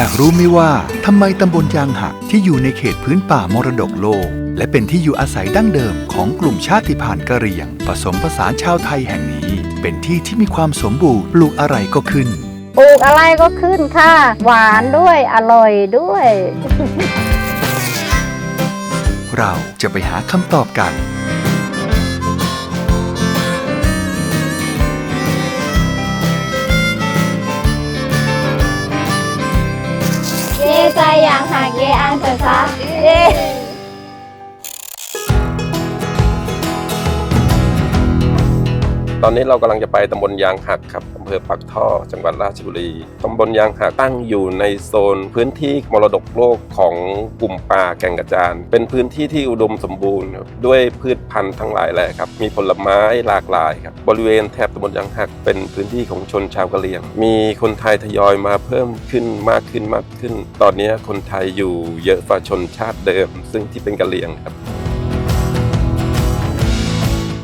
อยากรู้ไหมว่าทำไมตำบลยางหักที่อยู่ในเขตพื้นป่ามรดกโลก และเป็นที่อยู่อาศัยดั้งเดิมของกลุ่มชาติพันธุ์กะเหรี่ยง ผสมผสานชาวไทยแห่งนี้ เป็นที่ที่มีความสมบูรณ์ปลูกอะไรก็ขึ้น ปลูกอะไรก็ขึ้นค่ะ หวานด้วยอร่อยด้วย เราจะไปหาคำตอบกัน ใจอย่างห ตอนนี้เรากำลังจะไปตำบลยางหักครับอำเภอปักท่อ จังหวัดราชบุรีตำบลยางหักตั้งอยู่ในโซนพื้นที่มรดกโลกของกลุ่มป่าแก่งกระจาน เป็นพื้นที่ที่อุดมสมบูรณ์ด้วยพืชพันธุ์ทั้งหลายแหละครับ มีผลไม้หลากหลายครับ บริเวณแถบตำบลยางหักเป็นพื้นที่ของชนชาวกะเหรี่ยง มีคนไทยทยอยมาเพิ่มขึ้นมากขึ้นมากขึ้น ตอนนี้คนไทยอยู่เยอะกว่าชนชาติเดิม ซึ่งที่เป็นกะเหรี่ยงครับ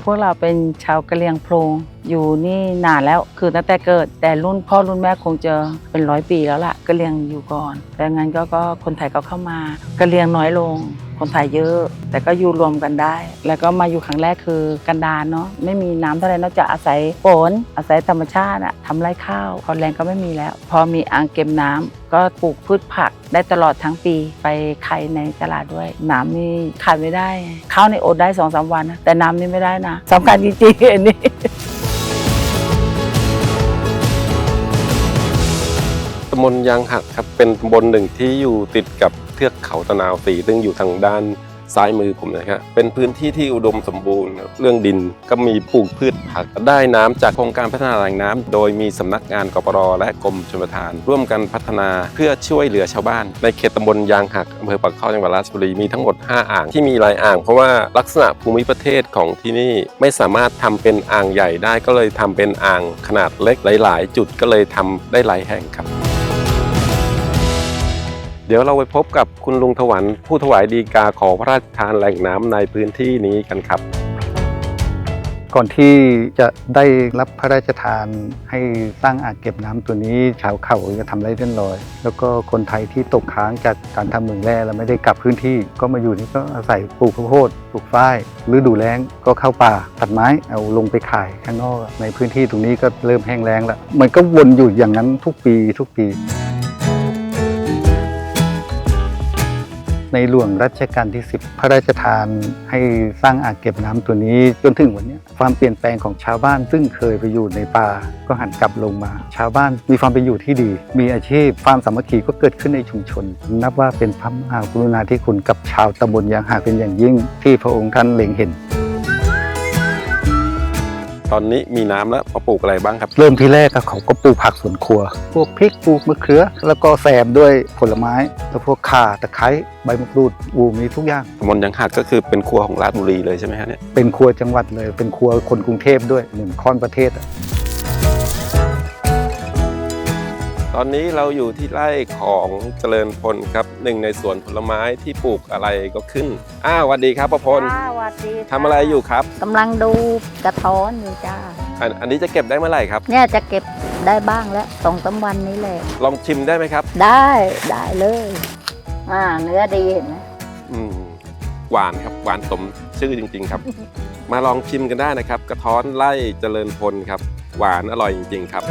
พวกเราเป็นชาวกะเหรี่ยงโพรงอยู่นี่นานแล้วคือตั้งแต่เกิด แต่รุ่นพ่อรุ่นแม่คงจะเป็นร้อยปีแล้วล่ะกะเหรี่ยงอยู่ก่อน แต่งั้นก็ก็คนไทยก็เข้ามากะเหรี่ยงน้อยลง คนไทยเยอะ แต่ก็อยู่รวมกันได้ แล้วก็มาอยู่ครั้งแรกคือกันดารเนาะไม่มีน้ำเท่าไหรนอกจากอาศัยฝนอาศัยธรรมชาติอะทำไร่ข้าวพอแรงก็ไม่มีแล้ว พอมีอ่างเก็บน้ำก็ปลูกพืชผักได้ตลอดทั้งปีไปขายในตลาดด้วย น้ำนี่ขาดไม่ได้ข้าวในอดได้สองสามวันนะแต่น้ำนี่ไม่ได้นะสำคัญจริงๆอันนี้ตำบลยางหักครับเป็นตำบลหนึ่งที่อยู่ติดกับ เทือกเขาตะนาวสีซึ่งอยู่ทางด้านซ้ายมือผมนะครับเป็นพื้นที่ที่อุดมสมบูรณ์ เรื่องดินก็มีปลูกพืชผัก ได้น้ำจากโครงการพัฒนาแหล่งน้ำโดยมีสำนักงานกปรและกรมชลประทาน ร่วมกันพัฒนาเพื่อช่วยเหลือชาวบ้าน ในเขตตำบลยางหักอำเภอปากท่อจังหวัดราชบุรีมีทั้งหมด 5 อ่างที่มีลายอ่าง เพราะว่าลักษณะภูมิประเทศของที่นี่ไม่สามารถทำเป็นอ่างใหญ่ได้ก็เลยทำเป็นอ่างขนาดเล็กหลาย ๆ จุดก็เลยทำได้หลายแห่งครับ เดี๋ยวเราไปพบกับคุณลุงถวันผู้ถวายดีกาขอพระราชทานแหล่งน้ำในพื้นที่นี้กันครับ ก่อนที่จะได้รับพระราชทานให้สร้างอ่างเก็บน้ำตัวนี้ชาวเขาจะทำไรเรียบร้อย แล้วก็คนไทยที่ตกค้างจากการทำเมืองแร่แล้วไม่ได้กลับพื้นที่ ก็มาอยู่นี่ก็อาศัยปลูกข้าวโพดปลูกฝ้ายฤดูแล้งก็เข้าป่าตัดไม้เอาลงไปขายข้างนอกในพื้นที่ตรงนี้ก็เริ่มแห้งแล้งแล้วมันก็วนอยู่อย่างนั้นทุกปีทุกปี ในหลวงรัชกาลที่ 10 พระราชทานให้สร้างอ่างเก็บน้ำตัวนี้จนถึงวันนี้ความเปลี่ยนแปลงของชาวบ้านซึ่งเคยไปอยู่ในป่าก็หันกลับลงมา ชาวบ้านมีความเป็นอยู่ที่ดี มีอาชีพความสามัคคีก็เกิดขึ้นในชุมชน นับว่าเป็นพระมหากรุณาธิคุณกับชาวตำบลยางหาเป็นอย่างยิ่ง ที่พระองค์ท่านเล็งเห็น ตอนนี้มีน้ำแล้วมาปลูกอะไรบ้างครับ เริ่มที่แรกอะเขาก็ปลูกผักสวนครัว พวกพริกปลูกมะเขือ แล้วก็แซมด้วยผลไม้ แล้วพวกข่าตะไคร้ใบมะกรูดอูมีทุกอย่างตำบลยางหักก็คือเป็นครัวของราชบุรีเลยใช่ไหมฮะเนี่ยเป็นครัวจังหวัดเลยเป็นครัวคนกรุงเทพด้วยเหมือนค่อนประเทศอะ ตอนนี้เราอยู่ที่ไร่ของเจริญพลครับหนึ่งในสวนผลไม้ที่ปลูกอะไรก็ขึ้น อ้าวสวัสดีครับประพลจ้าสวัสดีทำอะไรอยู่ครับ กำลังดูกระท้อนอยู่จ้า อันอันนี้จะเก็บได้เมื่อไหร่ครับ เนี่ยจะเก็บได้บ้างแล้วสองสามวันนี้แหละ ลองชิมได้ไหมครับ ได้ได้เลยอ่าเนื้อดีเห็นไหมอืมหวานครับหวานสมชื่อจริง ๆ ครับ มาลองชิมกันได้นะครับ กระท้อนไร่เจริญพลครับ หวานอร่อยจริง ๆ ครับ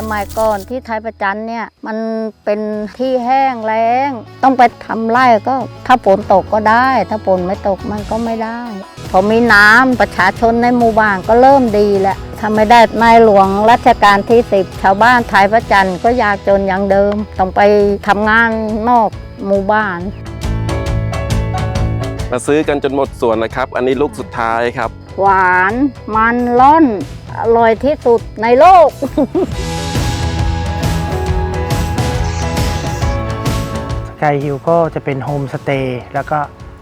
สมัยก่อนที่ไทยประจันเนี่ยมันเป็นที่แห้งแล้ง ต้องไปทำไร่ก็ถ้าฝนตกก็ได้ ถ้าฝนไม่ตกมันก็ไม่ได้ พอมีน้ำประชาชนในหมู่บ้านก็เริ่มดีแล้วถ้าไม่ได้ในหลวงรัชกาลที่สิบชาวบ้านไทยประจันก็ยากจนอย่างเดิม ต้องไปทำงานนอกหมู่บ้าน มาซื้อกันจนหมดส่วนนะครับ อันนี้ลูกสุดท้ายครับ หวานมันร่อน อร่อยที่สุดในโลก กายฮิลก็จะเป็นโฮมสเตย์แล้วก็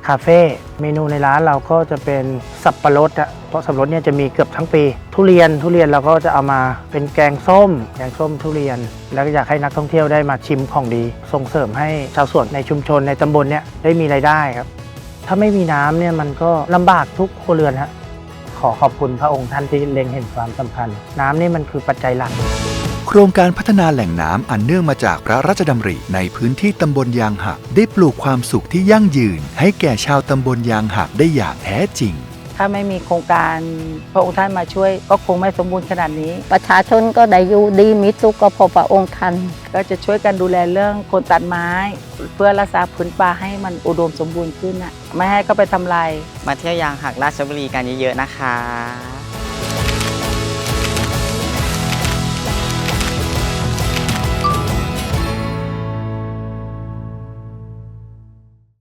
คาเฟ่เมนูในร้านเราก็จะเป็นสับปะรดอะเพราะสับปะรดเนี่ยจะมีเกือบทั้งปี ทุเรียนทุเรียนเราก็จะเอามาเป็นแกงส้มแกงส้มทุเรียน แล้วก็อยากให้นักท่องเที่ยวได้มาชิมของดี ส่งเสริมให้ชาวสวนในชุมชนในตำบลเนี่ยได้มีรายได้ครับ ถ้าไม่มีน้ำเนี่ยมันก็ลำบากทุกครัวเรือนฮะขอขอบคุณพระองค์ท่านที่เล็งเห็นความสำคัญ น้ำนี่มันคือปัจจัยหลัก โครงการพัฒนาแหล่งน้ำอันเนื่องมาจากพระราชดำริในพื้นที่ตำบลยางหัก ได้ปลูกความสุขที่ยั่งยืน ให้แก่ชาวตำบลยางหักได้อย่างแท้จริง ถ้าไม่มีโครงการพระองค์ท่านมาช่วย ก็คงไม่สมบูรณ์ขนาดนี้ ประชาชนก็ได้อยู่ดีมีสุขก็เพอพระองค์ท่านก็จะช่วยกันดูแลเรื่องคนตัดไม้ เพื่อรักษาพื้นป่าให้มันอุดมสมบูรณ์ขึ้นน่ะไม่ให้เขาไปทำลาย มาเที่ยวยางหักราชบุรีกันเยอะๆนะคะ